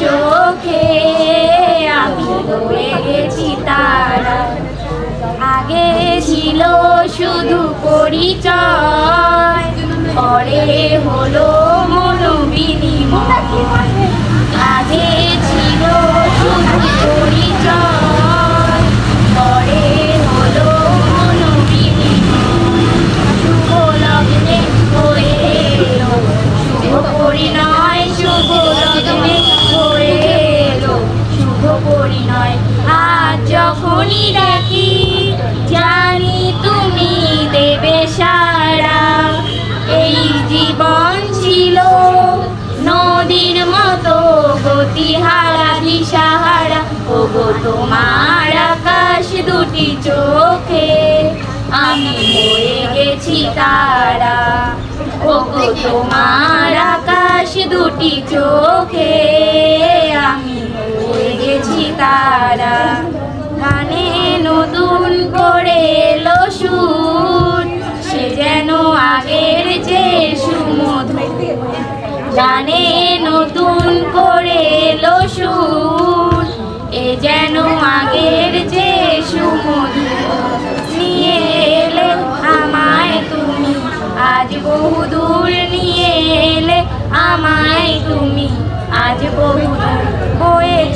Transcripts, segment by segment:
চোখে আমি হয়ে গেছি তারা। আগে ছিল শুধু পরিচয় পরে হলো যখনই ডাকি জানি তুমি দেবে সারা এই জীবন ছিল নদীর মতো গতিহারা দিশাহারা। ও গো তোমার আকাশ দুটি চোখে, আমি হয়ে গেছি তারা। ও গো তোমার আকাশ দুটি চোখে, আমি হয়ে গেছি তারা। গানে নতুন করে এলো সুর। এ যেন আগের যে সুমধুর। নিয়ে এলে আমায় তুমি। আজ বহুদূর নিয়ে এলে আমায় তুমি। আজ বহুদূর বয়ে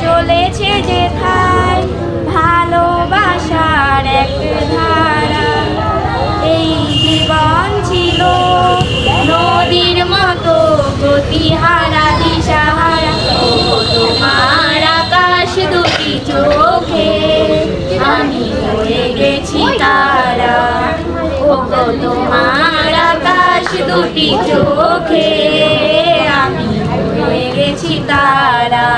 তারা তোমার আকাশ দুটি চোখে আমি গেছি তারা।